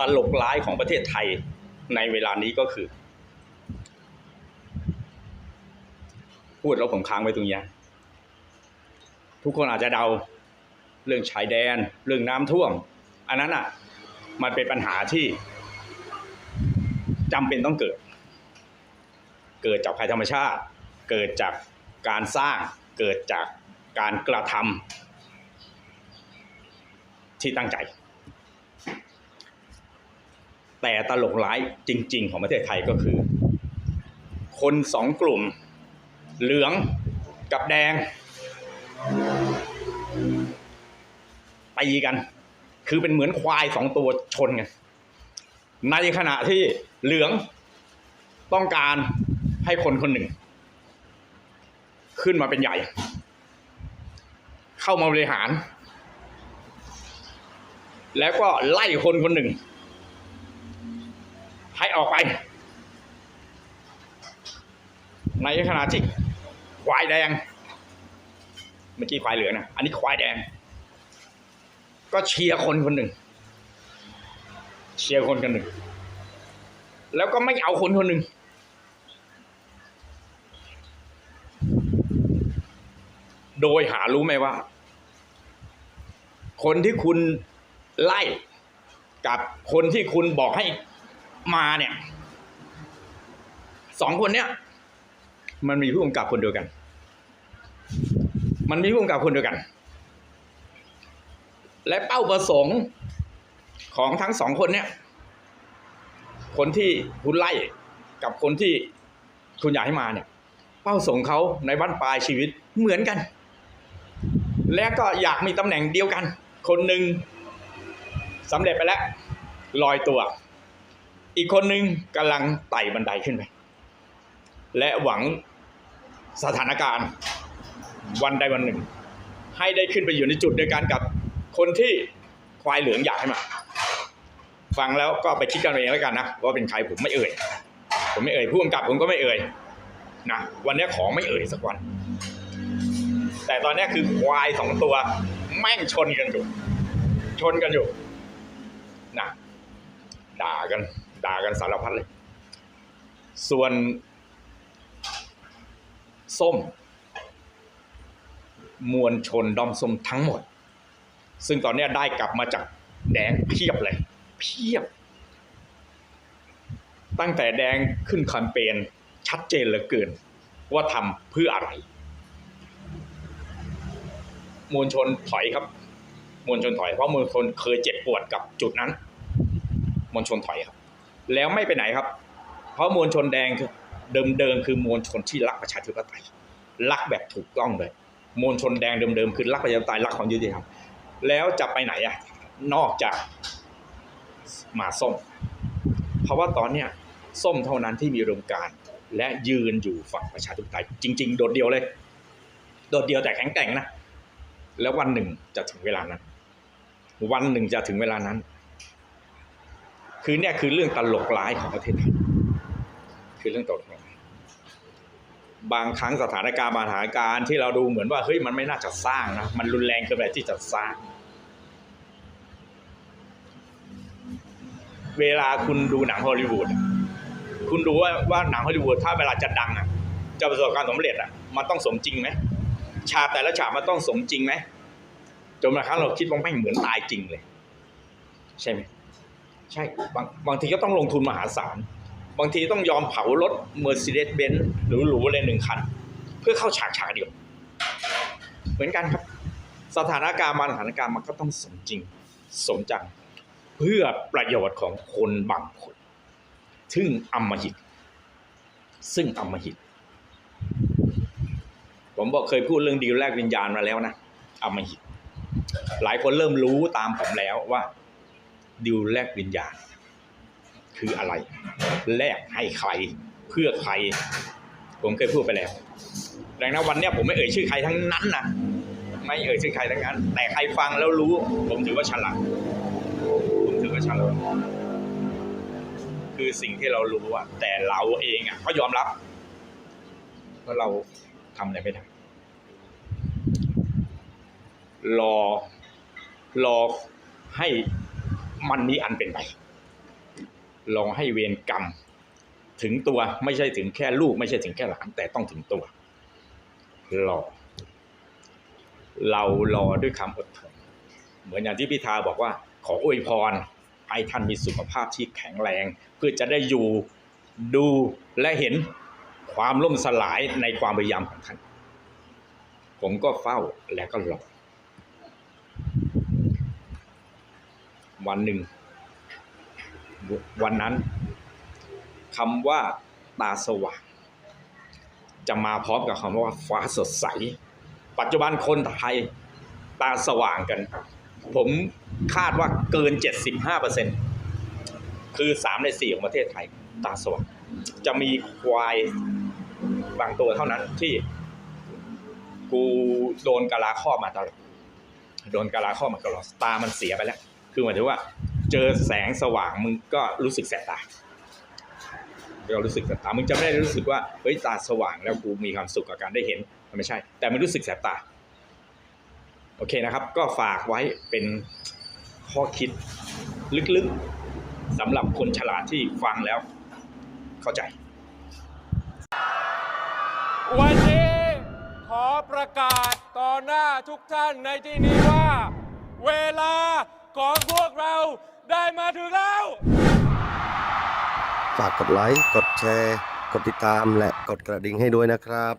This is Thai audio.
ตลกร้ายของประเทศไทยในเวลานี้ก็คือ พูดแล้วผมค้างไว้ตรงนี้ทุกคนอาจจะเดาเรื่องชายแดน เรื่องน้ำท่วม อันนั้นอะ มันเป็นปัญหาที่จำเป็นต้องเกิด เกิดจากภัยธรรมชาติ เกิดจากการสร้าง เกิดจากการกระทำที่ตั้งใจ แต่ตลกร้ายจริง ๆ ของประเทศไทยก็คือ คนสองกลุ่ม เหลืองกับแดงตีกัน คือเป็นเหมือนควายสองตัวชนกัน ในขณะที่เหลืองต้องการให้คนคนหนึ่ง ขึ้นมาเป็นใหญ่ เข้ามาบริหาร แล้วก็ไล่คนคนหนึ่ง ให้ออกไป ในขณะที่ควายแดง เมื่อกี้ควายเหลืองนะอันนี้ควายแดง ก็เชียร์คนคนหนึ่ง เชียร์คนคนหนึ่ง แล้วก็ไม่เอาคนคนหนึ่งโดยหารู้ไหมว่า คนที่คุณไล่กับคนที่คุณบอกให้ มาเนี่ยสองคนเนี้ยมันมีผู้กำกับคนเดียวกัน มันมีผู้กำกับคนเดียวกัน และเป้าประสงค์ของทั้งสองคนเนี่ย คนที่คุณไล่กับคนที่คุณอยากให้มาเนี่ย เป้าประสงค์เขาในบ้านปลายชีวิตเหมือนกัน และก็อยากมีตำแหน่งเดียวกัน คนหนึ่งสำเร็จไปแล้วลอยตัว อีกคนหนึ่งกำลังไต่บันไดขึ้นไป และหวังสถานการณ์วันใดวันหนึ่ง ให้ได้ขึ้นไปอยู่ในจุดเดียวกันกับคนที่ควายเหลืองอยากให้มา ฟังแล้วก็ไปคิดกันเองแล้วกันนะว่าเป็นใครผมไม่เอ่ย ผมไม่เอ่ยผู้กำกับผมก็ไม่เอ่ยนะวันนี้ขอไม่เอ่ยสักวัน แต่ตอนนี้คือควายสองตัว แม่งชนกันอยู่ ชนกันอยู่นะ ด่ากัน ด่ากันสารพัดเลย ส่วน ส้ม มวลชนดอมส้มทั้งหมด ซึ่งตอนนี้ได้กลับมาจากแดงเพียบเลย เพียบ ตั้งแต่แดงขึ้นแคมเปญชัดเจนเหลือเกิน ว่าทำเพื่ออะไร มวลชนถอยครับ มวลชนถอยเพราะมวลชนเคยเจ็บปวดกับจุดนั้น มวลชนถอยครับ แล้วไม่ไปไหนครับ เพราะมวลชนแดงเดิมๆคือมวลชนที่รักประชาธิปไตยรักแบบถูกต้องเลย มวลชนแดงเดิมๆคือรักประชาธิปไตยรักความยุติธรรมแล้วจะไปไหนอะนอกจากหมาส้ม เพราะว่าตอนเนี้ยส้มเท่านั้นที่มีอุดมการและยืนอยู่ฝั่งประชาธิปไตยจริง ๆ โดดเดียวเลย โดดเดียวแต่แข็งแกร่งนะ แล้ววันหนึ่งจะถึงเวลานั้น วันหนึ่งจะถึงเวลานั้น คือเนี่ยคือเรื่องตลกร้ายของประเทศไทยคือเรื่องตลกร้ายบางครั้งสถานการณ์บางสถานการณ์ที่เราดูเหมือนว่าเฮ้ยมันไม่น่าจะสร้างนะมันรุนแรงเกินไปที่จะสร้าง เวลาคุณดูหนังฮอลลีวูดคุณดูว่าว่าหนังฮอลลีวูดถ้าเวลาจะดังอะจะประสบความสำเร็จอะมันต้องสมจริงไหมฉากแต่ละฉากมันต้องสมจริงไหมจนบางครั้งเราคิดว่าไม่เหมือนตายจริงเลย ใช่ไหม ใช่บางบางทีก็ต้องลงทุนมหาศาล บางทีต้องยอมเผารถ Mercedes Benz หรูๆเลยหนึ่งคัน เพื่อเข้าฉากฉากเดียว เหมือนกันครับ สถานการณ์บางสถานการณ์มันก็ต้องสมจริง สมจัง เพื่อประโยชน์ของคนบางคน ซึ่งอำมหิต ซึ่งอำมหิต ผมบอกเคยพูดเรื่องดีลแรกวิญญาณมาแล้วนะอำมหิต หลายคนเริ่มรู้ตามผมแล้วว่า ดิวแลกวิญญาณ คืออะไร แลกให้ใคร เพื่อใคร ผมเคยพูดไปแล้วดังนั้นวันนี้ผมไม่เอ่ยชื่อใครทั้งนั้นนะไม่เอ่ยชื่อใครทั้งนั้น แต่ใครฟังแล้วรู้ ผมถือว่าฉลาดผมถือว่าฉลาดคือสิ่งที่เรารู้อะแต่เราเองอะก็ยอมรับว่าเราทำอะไรไม่ได้รอรอให้ มันมีอันเป็นไปรองให้เวรกรรม ถึงตัวไม่ใช่ถึงแค่ลูก ไม่ใช่ถึงแค่หลานแต่ต้องถึงตัวรอเรารอด้วยคำอดทนเหมือนอย่างที่พิธาบอกว่า ขออวยพรให้ท่านมีสุขภาพที่แข็งแรง เพื่อจะได้อยู่ดูและเห็นความล่มสลายในความพยายามของท่าน ผมก็เฝ้าและก็รอ วันหนึ่ง วันนั้นคำว่าตาสว่าง จะมาพร้อมกับคำว่าฟ้าสดใส ปัจจุบันคนไทยตาสว่างกัน ผมคาดว่าเกิน 75%คือ 3 ใน 4 ของประเทศไทย ตาสว่าง จะมีควายบางตัวเท่านั้นที่กูโดนกะลาครอมาตลอด โดนกะลาครอมาตลอด ตามันเสียไปแล้ว คือหมายถึงว่า เจอแสงสว่างมึงก็รู้สึกแสบตาเรารู้สึกแสบตา มึงจะไม่ได้รู้สึกว่าเฮ้ยตาสว่างแล้วกูมีความสุขกับการได้เห็นมันไม่ใช่ แต่มันรู้สึกแสบตา โอเคนะครับ ก็ฝากไว้เป็นข้อคิดลึกๆสำหรับคนฉลาดที่ฟังแล้วเข้าใจ วันนี้ขอประกาศต่อหน้าทุกท่านในที่นี้ว่า ของพวกเราได้มาถึงแล้ว ฝากกดไลค์ กดแชร์ กดติดตามและกดกระดิ่งให้ด้วยนะครับ